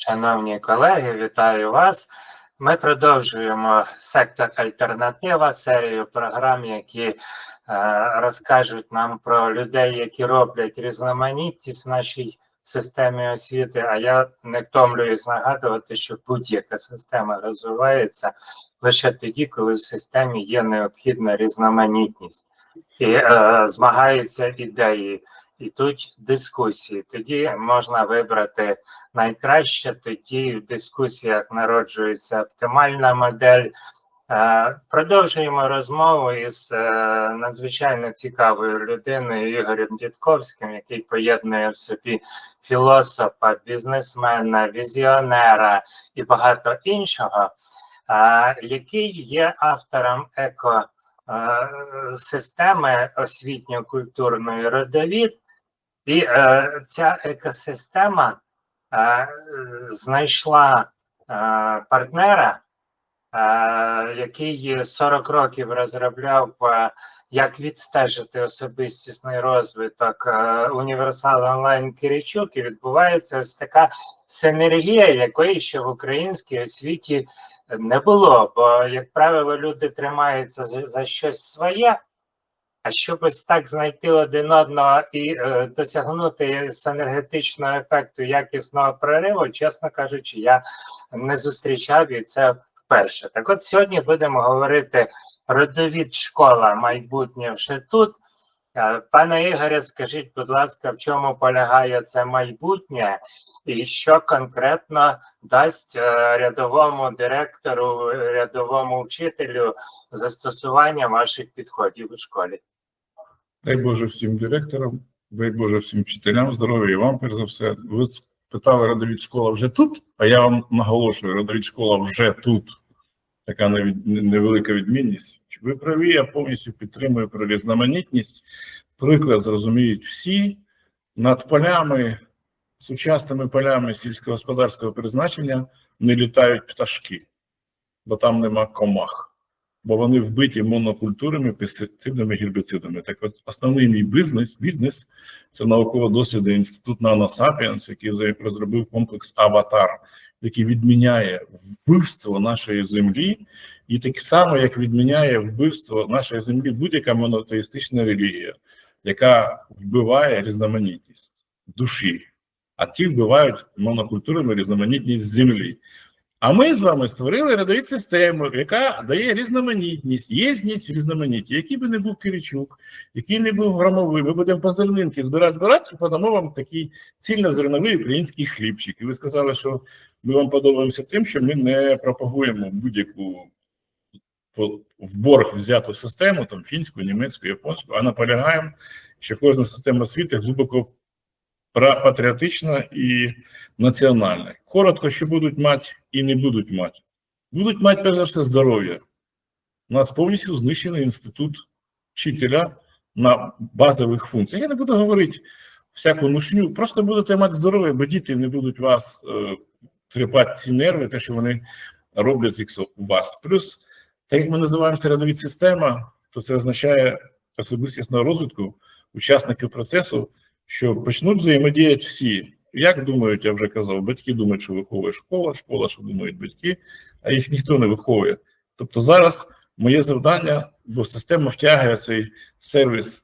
Шановні колеги, вітаю вас. Ми продовжуємо сектор Альтернатива, серію програм, які е, розкажуть нам про людей, які роблять різноманітність в нашій системі освіти. А я не втомлююсь нагадувати, що будь-яка система розвивається лише тоді, коли в системі є необхідна різноманітність і е, змагаються ідеї, ідуть дискусії. Тоді можна вибрати найкраще, тоді в дискусіях народжується оптимальна модель. Е, Продовжуємо розмову із е, надзвичайно цікавою людиною Ігорем Дідковським, який поєднує в собі філософа, бізнесмена, візіонера і багато іншого, е, який є автором еко системи освітньо-культурної родовід, і е, ця екосистема е, знайшла е, партнера, е, який 40 років розробляв, е, як відстежити особистісний розвиток е, універсал онлайн Киричук, і відбувається ось така синергія, якої ще в українській освіті не було. Бо, як правило, люди тримаються за, щось своє. А щоб ось так знайти один одного і е, досягнути синергетичного ефекту якісного прориву, чесно кажучи, я не зустрічав і це вперше. Так от сьогодні будемо говорити родовід школа майбутнє вже тут. Е, Пане Ігоре, скажіть, будь ласка, в чому полягає це майбутнє, і що конкретно дасть е, рядовому директору, рядовому вчителю застосування ваших підходів у школі? Дай Боже всім директорам, дай Боже всім вчителям, здоров'я і вам, перш за все. Ви питали родовід школа вже тут, а я вам наголошую, родовід школа вже тут. Така невелика відмінність. Ви праві, я повністю підтримую про різноманітність. Приклад зрозуміють всі над полями, сучасними полями сільськогосподарського призначення не літають пташки, бо там нема комах бо вони вбиті монокультурами, пестицидами, гербіцидами. Так от основний мій бізнес, бізнес це науково-дослідний інститут Наносапіенс, який розробив комплекс Аватар, який відміняє вбивство нашої землі, і так само, як відміняє вбивство нашої землі будь-яка монотеїстична релігія, яка вбиває різноманітність душі, а ті вбивають монокультурами різноманітність землі. А ми з вами створили родовід систему, яка дає різноманітність, єдність в різноманітті. Який би не був Киричук, який не був громовий, ми будемо по зернинки збирати, збирати, і подамо вам такий цільнозерновий український хлібчик. І ви сказали, що ми вам подобаємося тим, що ми не пропагуємо будь-яку в борг взяту систему, там фінську, німецьку, японську, а наполягаємо, що кожна система освіти глибоко патріотична і національна. Коротко, що будуть мати і не будуть мати. Будуть мати, перш за все, здоров'я. У нас повністю знищений інститут вчителя на базових функціях. Я не буду говорити всяку нушню, просто будете мати здоров'я, бо діти не будуть вас е, тріпати ці нерви, те, що вони роблять у вас. Плюс, так як ми називаємо середовід система, то це означає особистісного розвитку учасників процесу, що почнуть взаємодіяти всі. Як думають, я вже казав, батьки думають, що виховує школа, школа, що думають батьки, а їх ніхто не виховує. Тобто зараз моє завдання, бо система втягує цей сервіс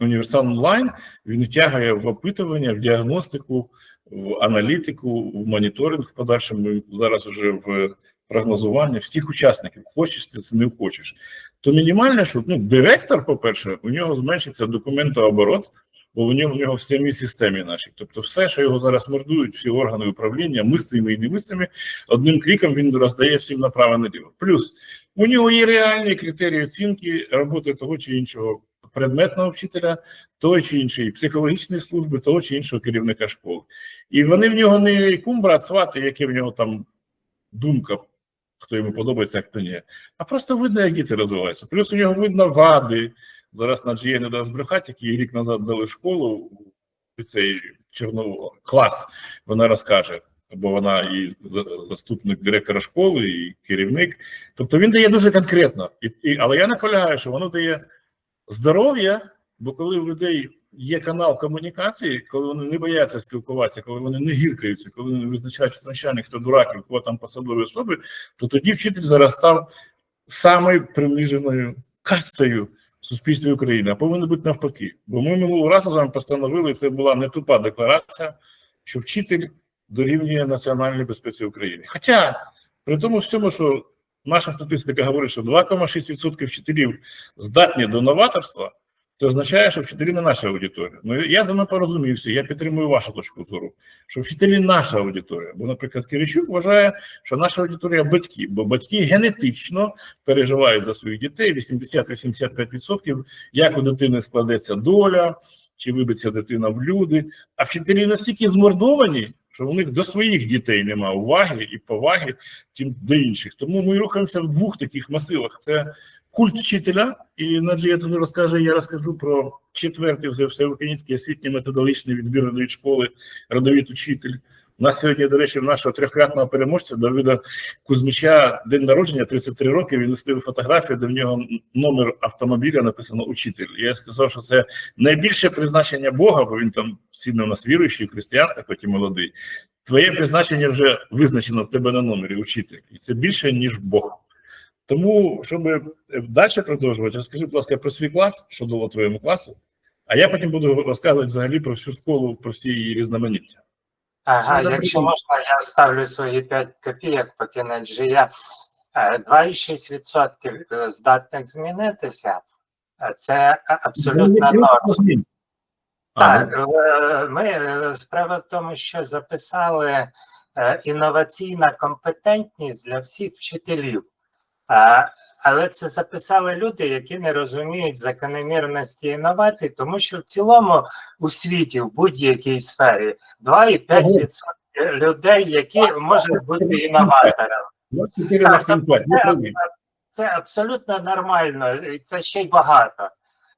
універсал онлайн, він втягує в опитування, в діагностику, в аналітику, в моніторинг в подальшому зараз вже в прогнозування всіх учасників. Хочеш ти це не хочеш. То мінімальне, що ну, директор, по-перше, у нього зменшиться документооборот, бо в нього в нього в самій системі нашій. Тобто, все, що його зараз мордують, всі органи управління, мислими і немислими, одним кліком він роздає всім направо наліво. Плюс у нього є реальні критерії оцінки роботи того чи іншого предметного вчителя, того чи іншої психологічної служби, того чи іншого керівника школи. І вони в нього не кум брат свати, яке в нього там думка, хто йому подобається, а хто ні. А просто видно, як діти розвиваються. Плюс у нього видно вади. Зараз на GE не дасть брехати, який рік назад дали школу, цей Чорнового клас, вона розкаже, бо вона і заступник директора школи, і керівник. Тобто він дає дуже конкретно. І, і, але я наполягаю, що воно дає здоров'я Бо коли в людей є канал комунікації, коли вони не бояться спілкуватися, коли вони не гіркаються, коли вони визначають, начальник, хто дурак, кого там посадові особи, то тоді вчитель зараз став самою приниженою кастою в суспільстві України, а повинно бути навпаки. Бо ми минулого разу з вами постановили, це була не тупа декларація, що вчитель дорівнює національній безпеці України. Хоча при тому всьому, що наша статистика говорить, що 2,6% вчителів здатні до новаторства, це означає, що вчителі не наша аудиторія. Ну я з вами порозумівся, я підтримую вашу точку зору, що вчителі наша аудиторія. Бо, наприклад, Киричук вважає, що наша аудиторія батьки, бо батьки генетично переживають за своїх дітей 80-85%, як у дитини складеться доля, чи вибиться дитина в люди. А вчителі настільки змордовані, що у них до своїх дітей немає уваги і поваги, тим до інших. Тому ми рухаємося в двох таких масивах: це культ вчителя, і Наджія тобі розкаже, я розкажу про четвертий вже всеукраїнський освітній методологічний відбір родовід школи, родовід учитель. У нас сьогодні, до речі, в нашого трьохкратного переможця Давида Кузьмича день народження 33 роки. Він вислив фотографію, де в нього номер автомобіля написано Учитель. Я сказав, що це найбільше призначення Бога, бо він там сильно у нас віруючий, в християнстві, хоч і молодий. Твоє призначення вже визначено в тебе на номері учитель, і це більше ніж Бог. Тому, щоб далі продовжувати, розкажи, будь ласка, про свій клас, що дало твоєму класу, а я потім буду розказувати взагалі про всю школу, про всі її різноманіття. Ага, Ну, якщо добре. можна, я вставлю свої 5 копійок, поки Наджія. Е, 2,6% здатних змінитися. Е, Це абсолютно норма. Так, е, ми е, справа в тому, що записали е, інноваційна компетентність для всіх вчителів. А, Але це записали люди, які не розуміють закономірності інновацій, тому що в цілому у світі в будь-якій сфері 2,5% людей, які можуть бути інноваторами. Це, це абсолютно нормально, і це ще й багато.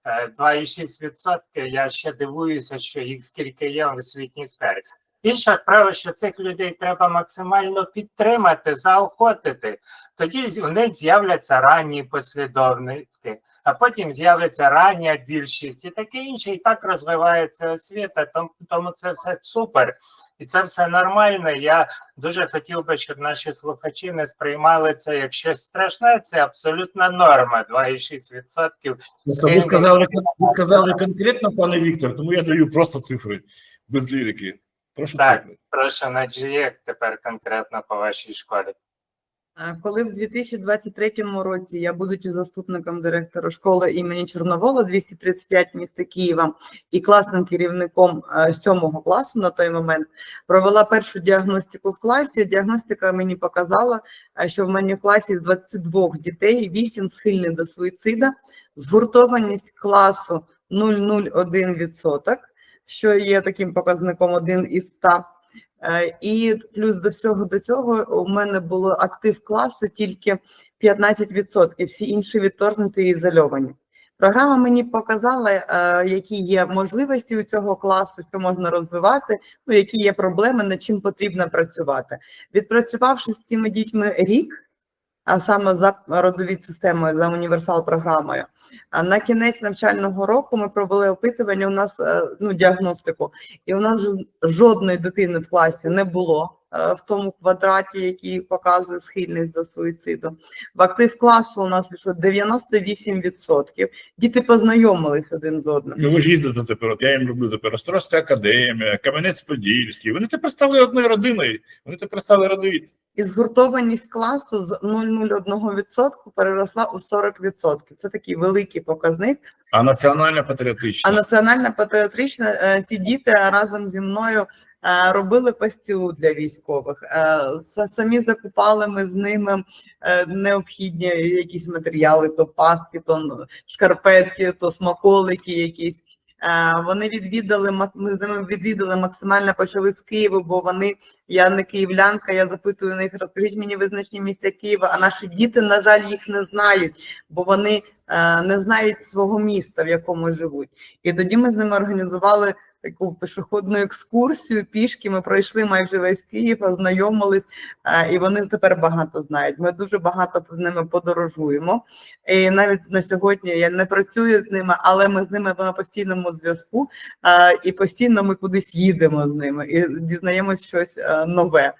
Е, 2,6%. Я ще дивуюся, що їх скільки є в освітній сфері. Інша справа, що цих людей треба максимально підтримати, заохотити. Тоді у них з'являться ранні послідовники, а потім з'явиться рання більшість і таке інше. І так розвивається освіта. Тому, це все супер. І це все нормально. Я дуже хотів би, щоб наші слухачі не сприймали це як щось страшне. Це абсолютна норма. 2,6%. Ви сказали, ви сказали конкретно, пане Віктор, тому я даю просто цифри без лірики. Прошу Так. цифри. Прошу на як тепер конкретно по вашій школі. Е, Коли в 2023 році я, будучи заступником директора школи імені Чорновола 235 міста Києва і класним керівником е, сьомого класу на той момент, провела першу діагностику в класі. Діагностика мені показала, е, що в мене в класі з 22 дітей 8 схильні до суїцида, згуртованість класу 0,01%, що є таким показником 1 із 100. Е, І плюс до всього до цього у мене було актив класу тільки 15%, всі інші відторгнуті і ізольовані. Програма мені показала, е, які є можливості у цього класу, що можна розвивати, ну які є проблеми, над чим потрібно працювати. Відпрацювавши з цими дітьми рік, а саме за родові системою, за універсал програмою. А на кінець навчального року ми провели опитування. У нас е, ну діагностику, і у нас жодної дитини в класі не було в тому квадраті, який показує схильність до суїциду. В актив класу у нас вийшло 98%. Діти познайомились один з одним. Ну ви ж їздите тепер. От я їм роблю тепер Острозька академія, Кам'янець-Подільський. Вони тепер стали одною родиною. Вони тепер стали родові. І згуртованість класу з 0,01% переросла у 40%. Це такий великий показник. А національна А патріотична. національна патріотична е, ці діти разом зі мною е, робили пастілу для військових. Е, Самі закупали ми з ними е, необхідні якісь матеріали, то паски, то ну, шкарпетки, то смаколики якісь. Е, Вони відвідали ми з ними відвідали максимально почали з Києва, бо вони я не київлянка. Я запитую них, розкажіть мені визначні місця Києва. А наші діти, на жаль, їх не знають, бо вони е, не знають свого міста, в якому живуть. І тоді ми з ними організували таку пішохідну екскурсію. Пішки ми пройшли майже весь Київ, ознайомились, і вони тепер багато знають. Ми дуже багато з ними подорожуємо. І навіть на сьогодні я не працюю з ними, але ми з ними на постійному зв'язку, і постійно ми кудись їдемо з ними і дізнаємось щось нове.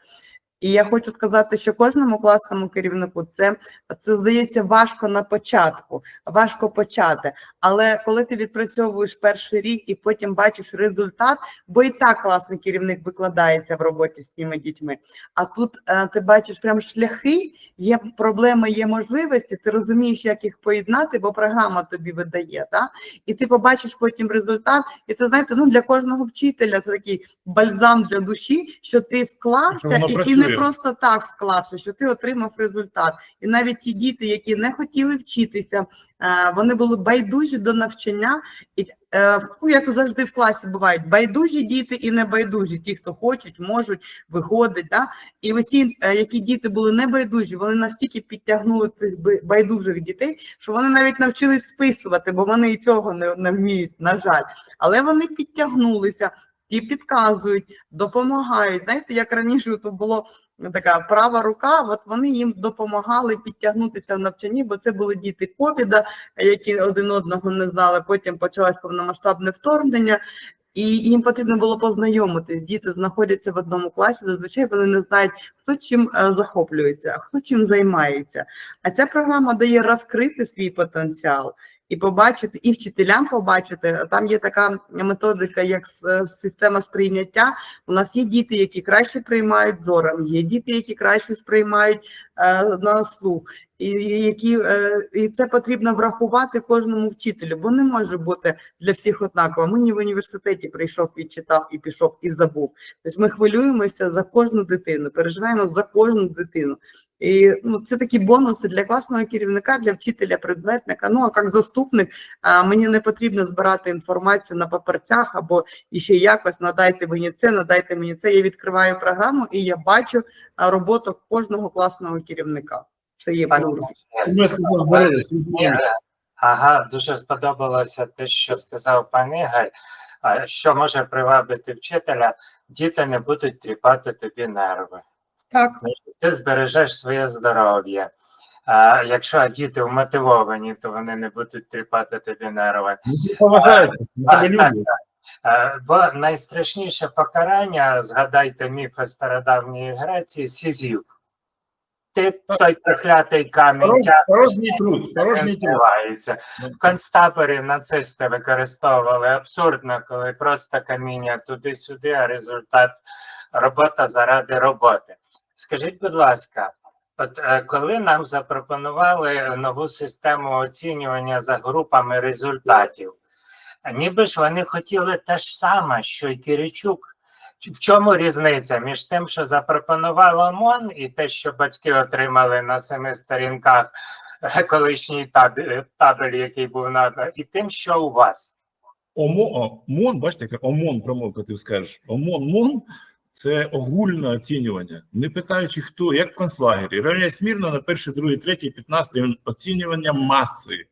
І я хочу сказати, що кожному класному керівнику це, це здається важко на початку, важко почати. Але коли ти відпрацьовуєш перший рік і потім бачиш результат, бо і так класний керівник викладається в роботі з цими дітьми. А тут е, ти бачиш прям шляхи, є проблеми, є можливості. Ти розумієш, як їх поєднати, бо програма тобі видає. Та? І ти побачиш потім результат. І це знаєте, ну для кожного вчителя це такий бальзам для душі, що ти вклався, і ти працює. Не просто так вклався, що ти отримав результат. І навіть ті діти, які не хотіли вчитися, е, вони були байдужі до навчання, і е, ну, як завжди в класі бувають байдужі діти і небайдужі, ті, хто хочуть, можуть, виходить. Да? І оці, е, які діти були небайдужі, вони настільки підтягнули цих байдужих дітей, що вони навіть навчились списувати, бо вони і цього не, не вміють, на жаль. Але вони підтягнулися. І підказують, допомагають. Знаєте, як раніше то було така права рука, от вони їм допомагали підтягнутися в навчанні, бо це були діти ковіда, які один одного не знали. Потім почалось повномасштабне вторгнення, і їм потрібно було познайомитись. Діти знаходяться в одному класі. Зазвичай вони не знають, хто чим е, захоплюється, хто чим займається. А ця програма дає розкрити свій потенціал. І побачити, і вчителям побачити. Там є така методика, як е, система сприйняття. У нас є діти, які краще приймають зором, є діти, які краще сприймають е, на слух, і, які е, і це потрібно врахувати кожному вчителю, бо не може бути для всіх однаково. Мені в університеті прийшов і читав, і пішов, і забув. Тобто ми хвилюємося за кожну дитину, переживаємо за кожну дитину. І ну, це такі бонуси для класного керівника, для вчителя, предметника. Ну а як заступник, а, мені не потрібно збирати інформацію на паперцях або і ще якось надайте мені це, надайте мені це. Я відкриваю програму і я бачу роботу кожного класного керівника. Це є Пане плюс. Сказав Ага, дуже сподобалося те, що сказав пан Ігор. Що може привабити вчителя, діти не будуть тріпати тобі нерви. Так, Ти збережеш своє здоров'я. А якщо діти вмотивовані, то вони не будуть тріпати тобі нерви. Ну, Бо найстрашніше покарання, згадайте міфи стародавньої Греції, Сізів. Ти той проклятий камінь Порож- Порожній труд, порожній труд. зривається. Нацисти використовували абсурдно, коли просто каміння туди-сюди, а результат робота заради роботи. Скажіть, будь ласка, от е, коли нам запропонували нову систему оцінювання за групами результатів, ніби ж вони хотіли те ж саме, що й Киричук. В чому різниця між тим, що запропонував ОМОН, і те, що батьки отримали на семи сторінках колишній табель, табель який був наданий, і тим, що у вас? ОМОН, ОМОН, бачите, ОМОН промовка, ти скажеш. ОМОН, МОН – це огульне оцінювання, не питаючи хто, як в концлагері. Реально смірно на перший, другий, третій, п'ятнадцятий оцінювання маси.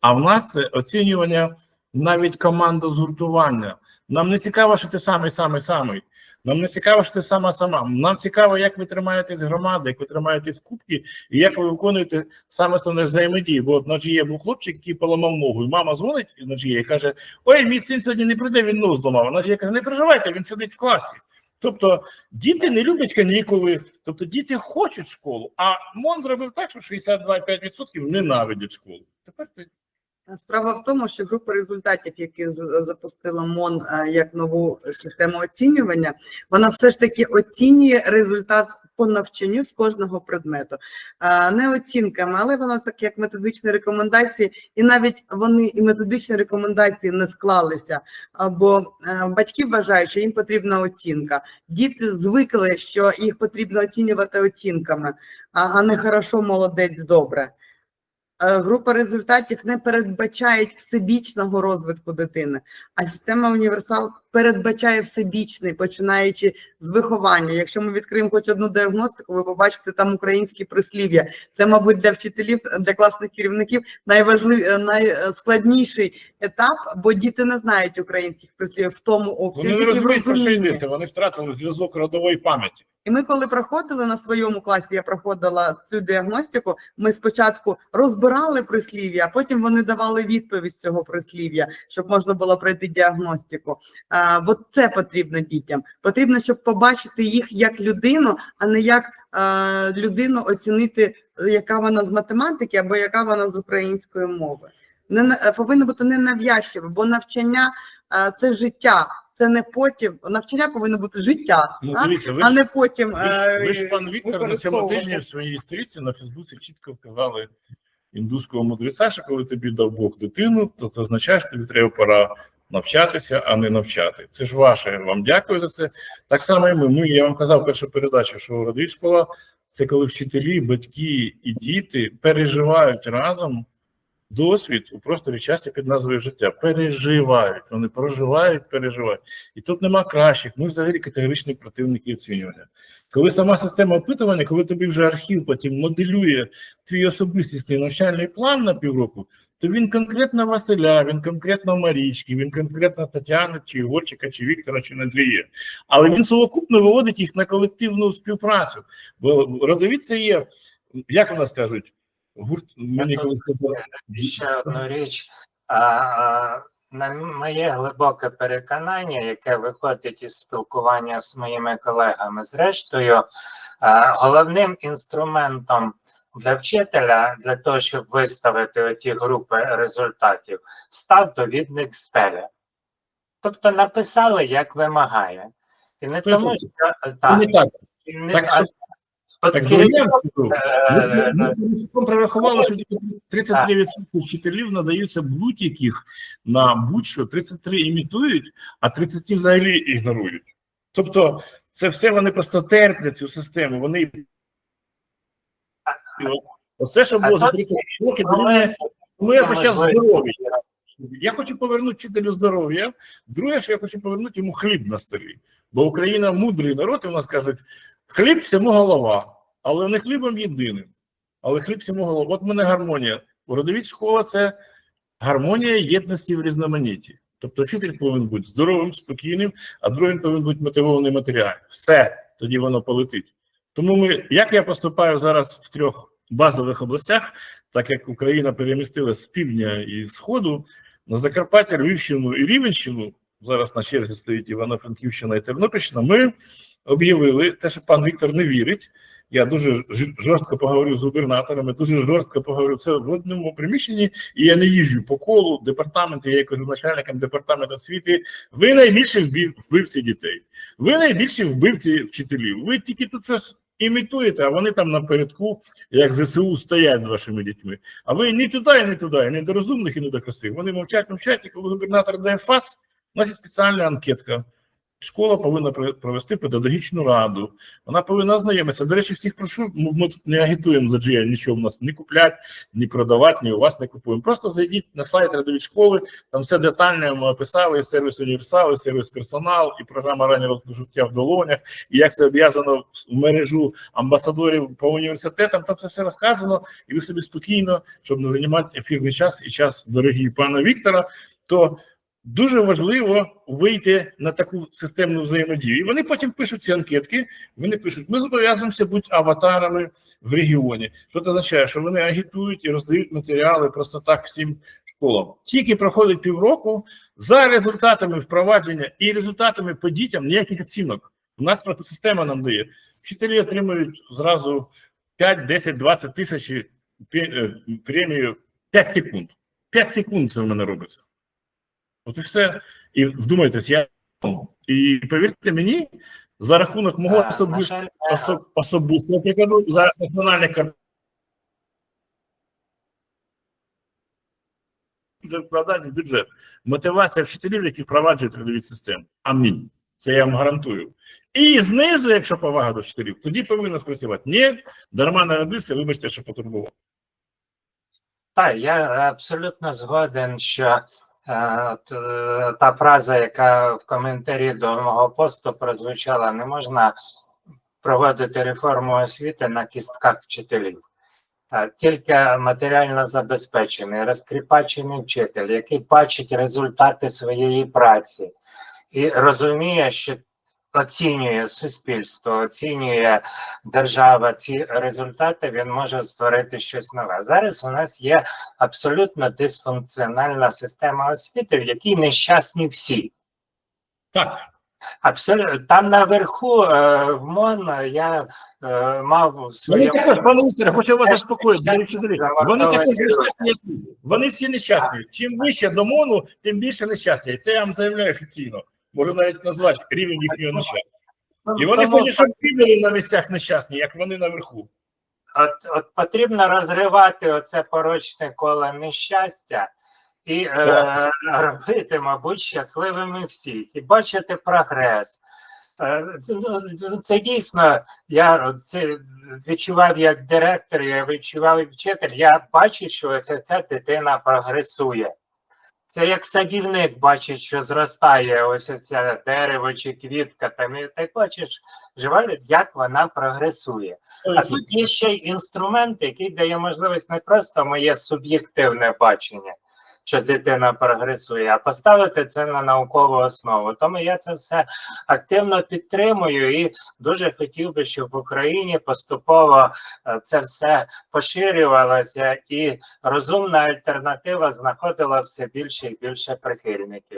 А в нас це оцінювання навіть команда згуртування. Нам не цікаво, що ти самий, самий, самий. Нам не цікаво, що ти сама сама. Нам цікаво, як ви тримаєтесь громади, як ви тримаєтесь кубки, і як ви виконуєте саме основне взаємодії. Бо на GE був хлопчик, який поламав ногу, і мама дзвонить на і каже: Ой, мій син сьогодні не прийде, він ногу зламав. Вона ж каже, не переживайте, він сидить в класі. Тобто діти не люблять канікули, тобто діти хочуть школу, а МОН зробив так, що 62,5% ненавидять школу. Тепер ти Справа в тому, що група результатів, які запустила МОН е, як нову систему оцінювання, вона все ж таки оцінює результат по навчанню з кожного предмету. Е, Не оцінками, але вона так як методичні рекомендації, і навіть вони і методичні рекомендації не склалися. Бо е, батьки вважають, що їм потрібна оцінка. Діти звикли, що їх потрібно оцінювати оцінками, а не хорошо, молодець, добре. Е, Група результатів не передбачають всебічного розвитку дитини, а система універсал передбачає всебічний, починаючи з виховання. Якщо ми відкриємо хоч одну діагностику, ви побачите там українські прислів'я. Це, мабуть, для вчителів, для класних керівників найважлив... е, найскладніший етап, бо діти не знають українських прислів'їв в тому обсязі Вони не розуміють, що йдеться, вони втратили зв'язок родової пам'яті. І ми, коли проходили на своєму класі, я проходила цю діагностику. Ми спочатку розбирали прислів'я, а потім вони давали відповідь з цього прислів'я, щоб можна було пройти діагностику. Бо це потрібно дітям. Потрібно, щоб побачити їх як людину, а не як людину оцінити, яка вона з математики або яка вона з української мови. Не повинно бути не нав'язчиве, бо навчання це життя. Це не потім навчання повинно бути життя. Ну, дивіться, ви а ж, не потім. ви ж, ви ж е, пан Віктор на цьому тижні в своїй стрічці на Фейсбуці чітко вказали індуського мудреця, що коли тобі дав Бог дитину, то це означає, що тобі треба пора навчатися, а не навчати. Це ж ваше. Вам дякую за це. Так само і ми. Ми я вам казав першу передачу, що родить школа це коли вчителі, батьки і діти переживають разом досвід у просторі часі під назвою життя. Переживають, вони проживають, переживають. І тут нема кращих. Ми взагалі категоричні противники оцінювання. Коли сама система опитування, коли тобі вже архів потім моделює твій особистісний навчальний план на півроку, то він конкретно Василя, він конкретно Марічки, він конкретно Тетяни, чи Ігорчика, чи Віктора, чи Андрія. Але він совокупно виводить їх на колективну співпрацю. Бо родовід це є, як у нас кажуть, гурт мені коли сказали. Ще одну річ. А, а, на моє глибоке переконання, яке виходить із спілкування з моїми колегами, зрештою, а, головним інструментом для вчителя для того, щоб виставити оті групи результатів, став довідник стеля. Тобто написали, як вимагає. І не Це тому, що так, не так. не- Так, а- Так, вам скажу. е, Ми- ми прорахували, що 33% вчителів надаються будь-яких на будь-що, 33 імітують, а 30 взагалі ігнорують. Тобто, це все вони просто терплять цю систему. Вони оце, що було за тут 30 років, тому я почав здоров'я. Я хочу повернути вчителю здоров'я. Друге, що я хочу повернути йому хліб на столі. Бо Україна мудрий народ, і в нас кажуть, хліб всьому голова, але не хлібом єдиним. Але хліб всьому голова. От в мене гармонія. Родовід школа це гармонія єдності в різноманітті. Тобто вчитель повинен бути здоровим, спокійним, а другим повинен бути мотивований матеріально. Все, тоді воно полетить. Тому ми, як я поступаю зараз в трьох базових областях, так як Україна перемістилась з півдня і сходу на Закарпаття, Львівщину і Рівенщину, зараз на черзі стоїть Івано-Франківщина і Тернопільщина, ми об'явили те, що пан Віктор не вірить. Я дуже жорстко поговорив з губернаторами, дуже жорстко поговорив це в одному приміщенні, і я не їжджу по колу департаменту, я кажу начальникам департаменту освіти. Ви найбільше вбивці дітей, ви найбільші вбивці вчителів. Ви тільки тут щось імітуєте, а вони там напередку, як ЗСУ, стоять з вашими дітьми. А ви ні туди, і не туди, і не до розумних, і не до красивих. Вони мовчать, мовчать, і коли губернатор дає фас, у нас є спеціальна анкетка. Школа повинна про- провести педагогічну раду. Вона повинна ознайомитися. До речі, всіх прошу, ми тут не агітуємо за GL, нічого в нас ні куплять, ні продавати, ні у вас не купуємо. Просто зайдіть на сайт радові школи, там все детально ми описали, і сервіс універсал, і сервіс персонал, і програма раннього життя в долонях, і як це обв'язано в мережу амбасадорів по університетам, там це все розказано, і ви собі спокійно, щоб не займати ефірний час і час дорогі пана Віктора, то дуже важливо вийти на таку системну взаємодію. І вони потім пишуть ці анкетки. Вони пишуть: ми зобов'язуємося бути аватарами в регіоні. Що це означає, що вони агітують і роздають матеріали просто так всім школам. Тільки проходить півроку за результатами впровадження і результатами по дітям ніяких оцінок. У нас система нам дає. Вчителі отримують зразу 5, 10, 20 тисяч е, премію 5 секунд. 5 секунд це в мене робиться. От і все. І вдумайтесь, я і повірте мені, за рахунок мого на особистого особ, особистого прикладу зараз національних кар- вкладають в бюджет. Мотивація вчителів, які впроваджують трудові системи. Амінь. Це я вам гарантую. І знизу, якщо повага до вчителів, тоді повинно спрацювати. Ні, дарма народився, вибачте, що потурбував. Так, я абсолютно згоден, що та фраза, яка в коментарі до мого посту прозвучала, не можна проводити реформу освіти на кістках вчителів. Е, Тільки матеріально забезпечений, розкріпачений вчитель, який бачить результати своєї праці і розуміє, що оцінює суспільство, оцінює держава ці результати, він може створити щось нове. Зараз у нас є абсолютно дисфункціональна система освіти, в якій нещасні всі. Так, Абсолютно там наверху е, в МОН я е, мав у вони також, пане Вікторе, хочу вас заспокоїти, вчителі. замордовані Вони також нещасні. Вони всі нещасні. Чим вище до МОНу, тим більше нещасті. І це я вам заявляю офіційно. Можу навіть назвати рівень їхнього нещастя. І вони Тому- хочуть, щоб ви на місцях нещасні, як вони наверху. От, от потрібно розривати оце порочне коло нещастя і е, робити, мабуть, щасливими всіх і бачити прогрес. Е, ну, Це дійсно я це відчував як директор, я відчував як вчитель. Я бачу, що ця, ця дитина прогресує. Це як садівник бачить, що зростає ось ця дерево чи квітка, там і ти бачиш, жива як вона прогресує. А тут є ще й інструмент, який дає можливість не просто моє суб'єктивне бачення, що дитина прогресує, а поставити це на наукову основу. Тому я це все активно підтримую і дуже хотів би, щоб в Україні поступово е, це все поширювалося і розумна альтернатива знаходила все більше і більше прихильників.